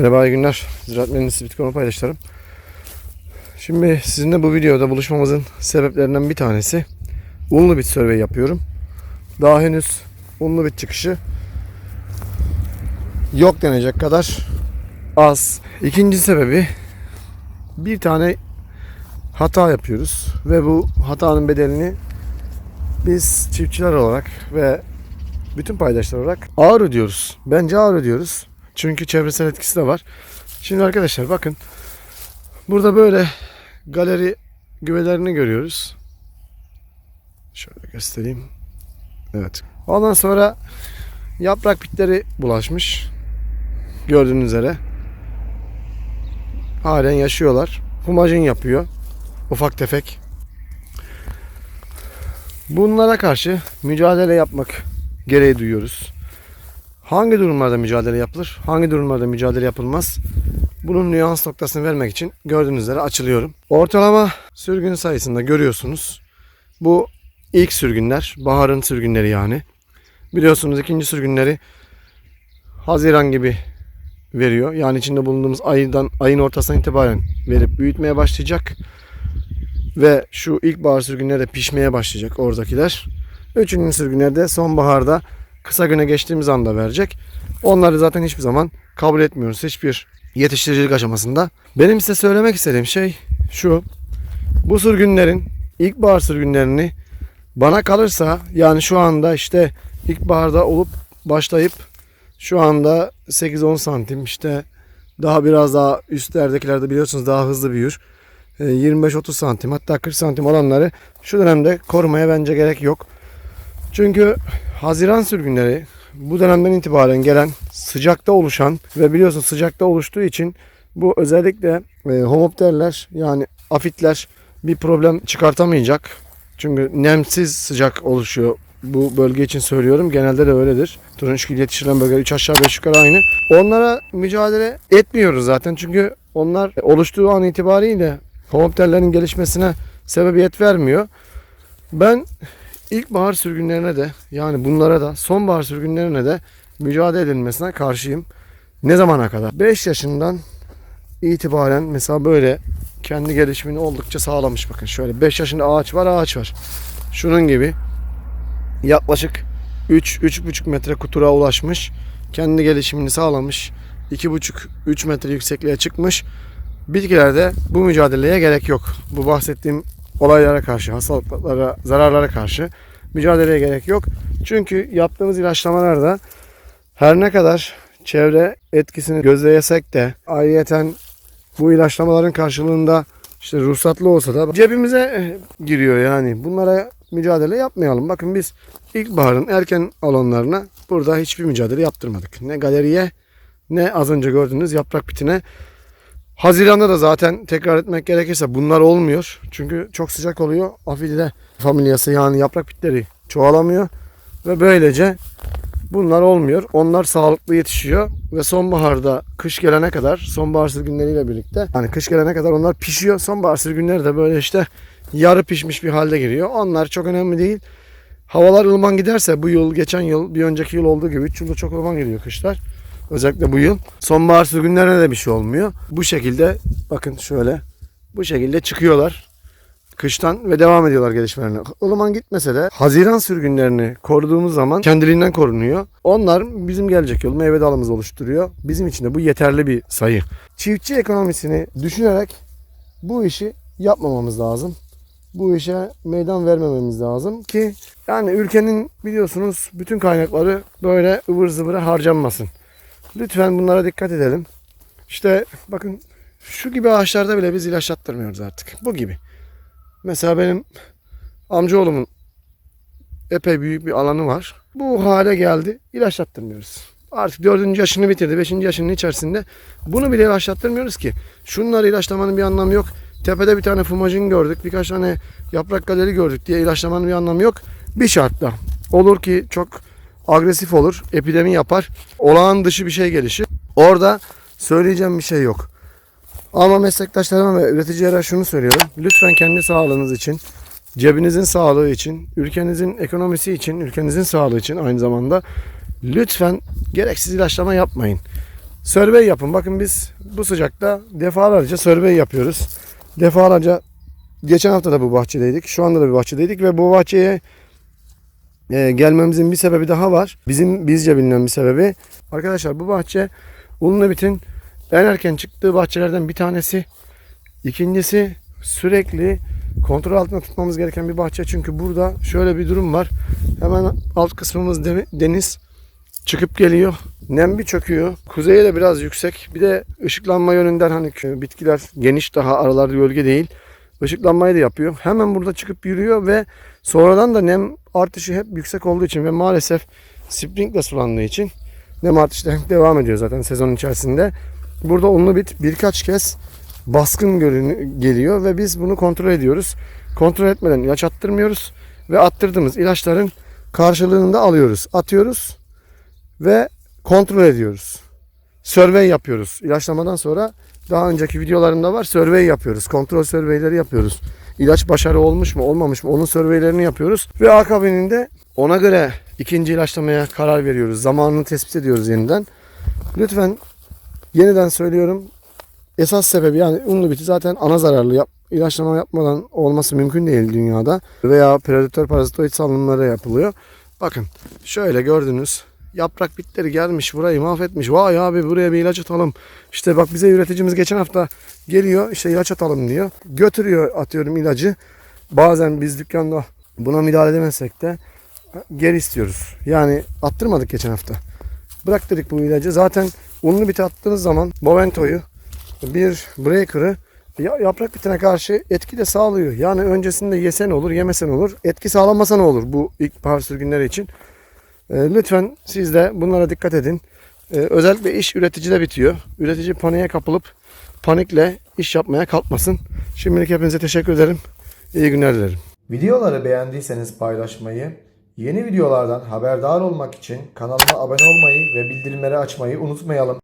Merhaba iyi günler. Ziraat Mühendisi Bitcoin paydaşlarım. Şimdi sizinle bu videoda buluşmamızın sebeplerinden bir tanesi unlu bit survey yapıyorum. Daha henüz unlu bit çıkışı yok denecek kadar az. İkinci sebebi bir tane hata yapıyoruz ve bu hatanın bedelini biz çiftçiler olarak ve bütün paydaşlar olarak ağır ödüyoruz. Bence ağır ödüyoruz. Çünkü çevresel etkisi de var. Şimdi arkadaşlar bakın. Burada böyle galeri güvelerini görüyoruz. Şöyle göstereyim. Evet. Ondan sonra yaprak bitleri bulaşmış. Gördüğünüz üzere. Halen yaşıyorlar. Humajin yapıyor. Ufak tefek. Bunlara karşı mücadele yapmak gereği duyuyoruz. Hangi durumlarda mücadele yapılır? Hangi durumlarda mücadele yapılmaz? Bunun nüans noktasını vermek için gördüğünüz üzere açılıyorum. Ortalama sürgün sayısında görüyorsunuz. Bu ilk sürgünler. Baharın sürgünleri yani. Biliyorsunuz ikinci sürgünleri Haziran gibi veriyor. Yani içinde bulunduğumuz aydan ayın ortasından itibaren verip büyütmeye başlayacak. Ve şu ilkbahar sürgünleri de pişmeye başlayacak oradakiler. Üçüncü sürgünler de sonbaharda kısa güne geçtiğimiz anda verecek. Onları zaten hiçbir zaman kabul etmiyoruz. Hiçbir yetiştiricilik aşamasında. Benim size söylemek istediğim şey şu. Bu sürgünlerin ilkbahar sürgünlerini bana kalırsa yani şu anda işte ilkbaharda olup başlayıp şu anda 8-10 santim işte daha biraz daha üstlerdekilerde biliyorsunuz daha hızlı büyür. E, 25-30 santim hatta 40 santim olanları şu dönemde korumaya bence gerek yok. Çünkü Haziran sürgünleri bu dönemden itibaren gelen sıcakta oluşan ve biliyorsun sıcakta oluştuğu için bu özellikle e, homopterler yani afitler bir problem çıkartamayacak. Çünkü nemsiz sıcak oluşuyor. Bu bölge için söylüyorum. Genelde de öyledir. Turunçgil yetiştirilen bölge 3 aşağı 5 yukarı aynı. Onlara mücadele etmiyoruz zaten. Çünkü onlar oluştuğu an itibariyle homopterlerin gelişmesine sebebiyet vermiyor. Ben İlkbahar sürgünlerine de yani bunlara da sonbahar sürgünlerine de mücadele edilmesine karşıyım. Ne zamana kadar? 5 yaşından itibaren mesela böyle kendi gelişimini oldukça sağlamış bakın. Şöyle 5 yaşında ağaç var ağaç var. Şunun gibi yaklaşık 3-3,5 metre kutura ulaşmış. Kendi gelişimini sağlamış. 2,5-3 metre yüksekliğe çıkmış. Bitkilerde bu mücadeleye gerek yok. Bu bahsettiğim olaylara karşı, hastalıklara, zararlara karşı mücadeleye gerek yok. Çünkü yaptığımız ilaçlamalarda her ne kadar çevre etkisini gözleyesek de ayrıyeten bu ilaçlamaların karşılığında işte ruhsatlı olsa da cebimize eh, giriyor yani. Bunlara mücadele yapmayalım. Bakın biz ilkbaharın erken alanlarına burada hiçbir mücadele yaptırmadık. Ne galeriye ne az önce gördüğünüz yaprak bitine Haziran'da da zaten tekrar etmek gerekirse bunlar olmuyor. Çünkü çok sıcak oluyor. Afilide familyası yani yaprak bitleri çoğalamıyor. Ve böylece bunlar olmuyor. Onlar sağlıklı yetişiyor. Ve sonbaharda kış gelene kadar sonbahar sürgünleriyle birlikte yani kış gelene kadar onlar pişiyor. Sonbahar sürgünleri de böyle işte yarı pişmiş bir halde giriyor. Onlar çok önemli değil. Havalar ılıman giderse bu yıl, geçen yıl, bir önceki yıl olduğu gibi 3 yılda çok ılıman gidiyor kışlar. Özellikle bu yıl. Sonbahar sürgünlerine de bir şey olmuyor. Bu şekilde bakın şöyle bu şekilde çıkıyorlar kıştan ve devam ediyorlar gelişmelerine. Ilıman gitmese de Haziran sürgünlerini koruduğumuz zaman kendiliğinden korunuyor. Onlar bizim gelecek yıl meyve dalımızı oluşturuyor. Bizim için de bu yeterli bir sayı. Çiftçi ekonomisini düşünerek bu işi yapmamamız lazım. Bu işe meydan vermememiz lazım ki yani ülkenin biliyorsunuz bütün kaynakları böyle ıvır zıvıra harcanmasın. Lütfen bunlara dikkat edelim. İşte bakın şu gibi ağaçlarda bile biz ilaç attırmıyoruz artık. Bu gibi. Mesela benim amcaoğlumun epey büyük bir alanı var. Bu hale geldi. İlaç attırmıyoruz. Artık dördüncü yaşını bitirdi. Beşinci yaşının içerisinde. Bunu bile ilaçlattırmıyoruz ki. Şunları ilaçlamanın bir anlamı yok. Tepede bir tane fumajin gördük. Birkaç tane yaprak galeri gördük diye ilaçlamanın bir anlamı yok. Bir şartla. Olur ki çok agresif olur. Epidemi yapar. Olağan dışı bir şey gelişir. Orada söyleyeceğim bir şey yok. Ama meslektaşlarıma ve üreticilere şunu söylüyorum. Lütfen kendi sağlığınız için, cebinizin sağlığı için, ülkenizin ekonomisi için, ülkenizin sağlığı için aynı zamanda lütfen gereksiz ilaçlama yapmayın. Survey yapın. Bakın biz bu sıcakta defalarca survey yapıyoruz. Defalarca geçen hafta da bu bahçedeydik. Şu anda da bir bahçedeydik ve bu bahçeye e, gelmemizin bir sebebi daha var. Bizim bizce bilinen bir sebebi. Arkadaşlar bu bahçe Ulunebit'in en erken çıktığı bahçelerden bir tanesi. İkincisi sürekli kontrol altında tutmamız gereken bir bahçe. Çünkü burada şöyle bir durum var. Hemen alt kısmımız de- deniz çıkıp geliyor. Nem bir çöküyor. Kuzeye de biraz yüksek. Bir de ışıklanma yönünden hani bitkiler geniş daha aralarda gölge değil. Işıklanmayı da yapıyor. Hemen burada çıkıp yürüyor ve sonradan da nem artışı hep yüksek olduğu için ve maalesef sprinkle sulandığı için nem artışı da devam ediyor zaten sezon içerisinde. Burada unlu bit birkaç kez baskın geliyor ve biz bunu kontrol ediyoruz. Kontrol etmeden ilaç attırmıyoruz ve attırdığımız ilaçların karşılığını da alıyoruz. Atıyoruz ve kontrol ediyoruz. Survey yapıyoruz. İlaçlamadan sonra daha önceki videolarımda var. Survey yapıyoruz. Kontrol surveyleri yapıyoruz. İlaç başarı olmuş mu olmamış mı onun surveylerini yapıyoruz. Ve akabininde ona göre ikinci ilaçlamaya karar veriyoruz. Zamanını tespit ediyoruz yeniden. Lütfen yeniden söylüyorum. Esas sebebi yani unlu biti zaten ana zararlı. Yap, ilaçlama yapmadan olması mümkün değil dünyada. Veya predatör parazitoid salınımları yapılıyor. Bakın şöyle gördünüz. Yaprak bitleri gelmiş burayı mahvetmiş. Vay abi buraya bir ilaç atalım. İşte bak bize üreticimiz geçen hafta geliyor işte ilaç atalım diyor. Götürüyor atıyorum ilacı. Bazen biz dükkanda buna müdahale edemezsek de geri istiyoruz. Yani attırmadık geçen hafta. Bırak dedik bu ilacı. Zaten unlu biti attığınız zaman Bovento'yu bir breaker'ı ya- yaprak bitine karşı etki de sağlıyor. Yani öncesinde yesen olur, yemesen olur. Etki sağlamasa ne olur bu ilkbahar sürgünleri için? Ee, lütfen siz de bunlara dikkat edin. Ee, özellikle iş üreticide bitiyor. Üretici paniğe kapılıp panikle iş yapmaya kalkmasın. Şimdilik hepinize teşekkür ederim. İyi günler dilerim. Videoları beğendiyseniz paylaşmayı, yeni videolardan haberdar olmak için kanalıma abone olmayı ve bildirimleri açmayı unutmayalım.